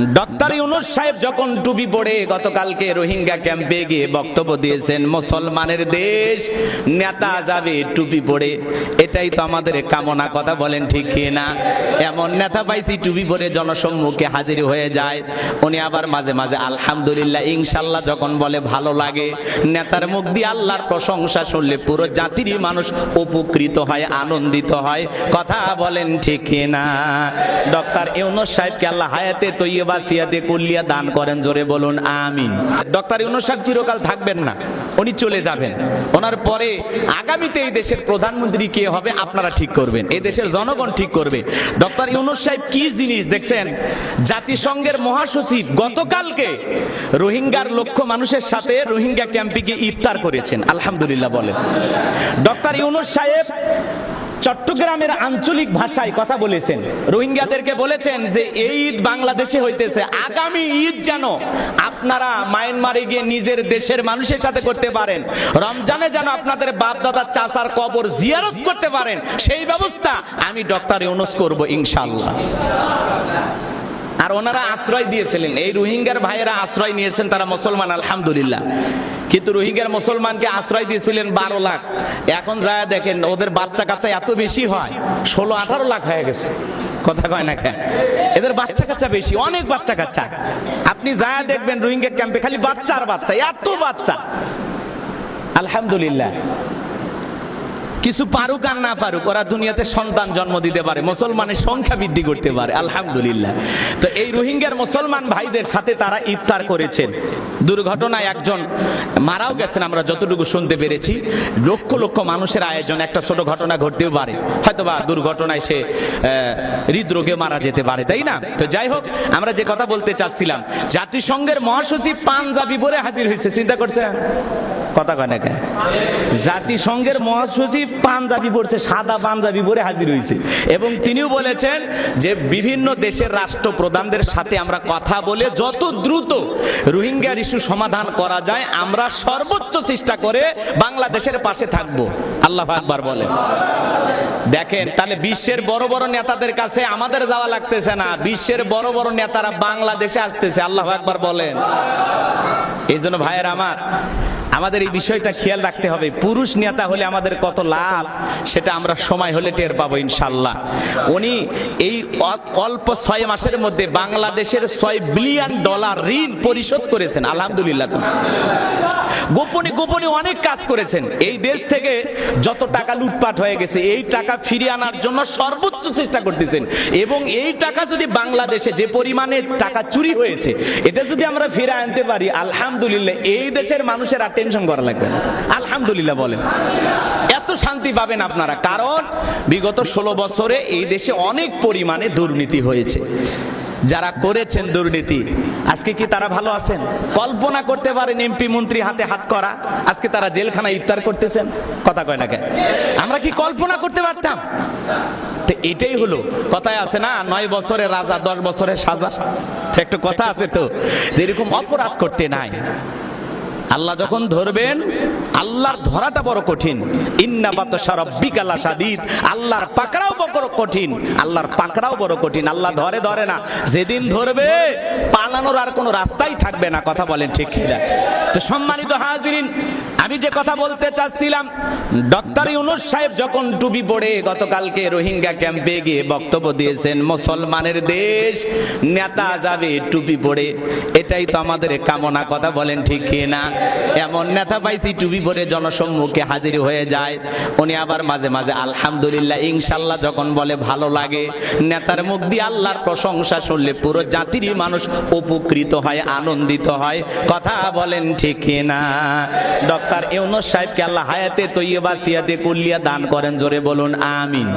Doctor Yunus সাহেব যখন টুপি পড়ে গতকালকে রোহিঙ্গা ক্যাম্পে গিয়ে বক্তব্য দিয়েছেন, মুসলমানের দেশ, নেতা যাবে টুপি পড়ে এটাই তো আমাদের কামনা কথা, বলেন ঠিক না? এমন নেতা পাইছি, টুপি পরে জনসম্মুখে হাজির হয়ে যায়। উনি আবার মাঝে মাঝে আলহামদুলিল্লাহ ইনশাল্লাহ যখন বলে ভালো লাগে, নেতার মুখ দিয়ে আল্লাহর প্রশংসা শুনলে পুরো জাতিরই মানুষ উপকৃত হয়, আনন্দিত হয়। কথা বলেন ঠিক না? ডক্টর ইউনুস সাহেবকে আল্লাহ হায়াতে তৈয়বা সিয়াতে কুল্লিয়া দান করেন, জোরে বলুন, আমিন। ডক্টর ইউনুস সাহেব চিরকাল থাকবেন না, উনি চলে যাবেন। ওনার পরে আগামীতে এই দেশের প্রধানমন্ত্রী কে হবে, আপনারা ঠিক করবেন। এই দেশের জনগণ ঠিক করবে। ডক্টর ইউনুস সাহেব কি জিনিস দেখছেন? জাতিসংঘের মহাসচিব গতকালকে রোহিঙ্গার লক্ষ মানুষের সাথে রোহিঙ্গা ক্যাম্পে গিয়ে ইফতার করেছেন। আলহামদুলিল্লাহ বলেন। ডক্টর ইউনুস সাহেব চট্টগ্রামের আঞ্চলিক ভাষায় কথা বলেছেন। রোহিঙ্গাদেরকে বলেছেন যে এই ঈদ বাংলাদেশে হইতেছে। আগামী ঈদ যেন আপনারা মায়ানমারে গিয়ে নিজের দেশের মানুষের সাথে করতে পারেন। রমজানে যেন আপনাদের বাপ দাদার চাচার কবর জিয়ারত করতে পারেন। সেই ব্যবস্থা আমি ডক্টর ইউনুস করব ইনশাল্লাহ আর ওনারা আশ্রয় দিয়েছিলেন। এই রোহিঙ্গার ভাইয়েরা আশ্রয় নিয়েছেন তারা মুসলমান, আলহামদুলিল্লাহ। কিন্তু রোহিঙ্গার মুসলমানকে আশ্রয় দিয়েছিলেন বারো লাখ। এখন যা দেখেন, ওদের বাচ্চা কাচ্চা এত বেশি হয়, ষোলো, আঠারো লাখ হয়ে গেছে। কথা কয় না কেন? এদের বাচ্চা কাচ্চা বেশি, অনেক বাচ্চা কাচ্চা। আপনি যা দেখবেন রোহিঙ্গা ক্যাম্পে খালি বাচ্চা আর বাচ্চা, এত বাচ্চা। আলহামদুলিল্লাহ। কিছু পারুক আর না পারুক, ওরা দুনিয়াতে সন্তান জন্ম দিতে পারে, মুসলমানের সংখ্যা বৃদ্ধি করতে পারে, আলহামদুলিল্লাহ। তো এই রোহিঙ্গার মুসলমান ভাইদের সাথে তারা ইফতার করেছেন। দুর্ঘটনায় একজন মারাও গেছেন, আমরা যতটুকু শুনতে পেরেছি। লক্ষ লক্ষ মানুষের আয়োজন, একটা ছোট ঘটনা ঘটতেও পারে। হয়তো বা দুর্ঘটনায় সে হৃদরোগে মারা যেতে পারে, তাই না? তো যাই হোক, আমরা যে কথা বলতে চাচ্ছিলাম, জাতিসংঘের মহাসচিব পাঞ্জাবি পরে হাজির হয়েছে, চিন্তা করছে কথা কয় না কেন? জাতিসংঘের মহাসচিব পাঞ্জাবি পড়ছে, সাদা পাঞ্জাবি পরে হাজির হয়েছে। এবং তিনিও বলেছেন যে বিভিন্ন দেশের রাষ্ট্রপ্রধানদের সাথে আমরা কথা বলে যত দ্রুত রোহিঙ্গার ইস্যু সমাধান করা যায়, আমরা সর্বোচ্চ চেষ্টা করে বাংলাদেশের পাশে থাকব। আল্লাহ আকবার বলে দেখেন, তাহলে বিশ্বের বড় বড় নেতাদের কাছে আমাদের যাওয়া লাগতেছে না। বিশ্বের বড় বড় নেতারা বাংলাদেশে আসতেছে, আল্লাহ আকবার বলেন। এই জন্য ভাইয়ের আমার আমাদের এই বিষয়টা খেয়াল রাখতে হবে। পুরুষ নেতা হলে আমাদের কত লাভ, সেটা আমরা সময় হলে টের পাবো ইনশাল্লাহ উনি এই অল্প ছয় মাসের মধ্যে বাংলাদেশের ছয় বিলিয়ন ডলার ঋণ পরিশোধ করেছেন, আলহামদুলিল্লাহ। গোপনে গোপনে অনেক কাজ করেছেন। এই দেশ থেকে যত টাকা লুটপাট হয়ে গেছে, এই টাকা ফিরিয়ে আনার জন্য সর্বোচ্চ চেষ্টা করতেছেন। এবং এই টাকা যদি বাংলাদেশে যে পরিমাণে টাকা চুরি হয়েছে, এটা যদি আমরা ফিরে আনতে পারি, আলহামদুলিল্লাহ, এই দেশের মানুষের আর টেনশন করা লাগবে না। আলহামদুলিল্লাহ বলেন। এত শান্তি পাবেন আপনারা। কারণ বিগত ষোলো বছরে এই দেশে অনেক পরিমাণে দুর্নীতি হয়েছে। যারা করেছেন দুর্নীতি, আজকে কি তারা ভালো আছেন? কল্পনা করতে পারেন এমপি মন্ত্রী হাতে হাত করা, আজকে তারা জেলখানায় ইফতার করতেছেন। কথা কয় না কেন? আমরা কি কল্পনা করতে পারতাম? এটাই হলো। কথায় আছে না, নয় বছরের রাজা, দশ বছরের সাজা। একটা কথা আছে তো, যে এরকম অপরাধ করতে নাই। আল্লাহ যখন ধরবেন, আল্লাহর ধরাটা বড় কঠিন। ইন্নাবাত রব্বিকালা সাদিদ আল্লাহর পাকড়াও বড় কঠিন। আল্লাহর পাকড়াও বড় কঠিন। আল্লাহ ধরে ধরে না। যেদিন ধরবে, পালানোর আর কোনো রাস্তাই থাকবে না। কথা বলেন ঠিক তো সম্মানিত হাজিরিন আমি যে কথা বলতে চাচ্ছিলাম, ডক্টর ইউনুস সাহেব যখন টুপি পড়ে, গতকালকে রোহিঙ্গা ক্যাম্পে গিয়ে বক্তব্য দিয়েছেন, মুসলমানের দেশ, নেতা যাবে টুপি পড়ে। এটাই তো আমাদের কামনা কথা, বলেন ঠিক না? এমন নেতা পাইছি টুপি পরে জনসম্মুখে হাজির হয়ে যায়। উনি আবার মাঝে মাঝে আলহামদুলিল্লাহ, ইনশাল্লাহ যখন বলে ভালো লাগে, নেতার মুখ দিয়ে আল্লাহর প্রশংসা শুনলে পুরো জাতিরই মানুষ উপকৃত হয়, আনন্দিত হয়। কথা বলেন ঠিক না? ডক্টর ইউনুস সাহেবকে আল্লাহ হায়াতে তৈয়বা সিয়াতে কুল্লিয়া দান করেন। জোরে বলুন আমিন।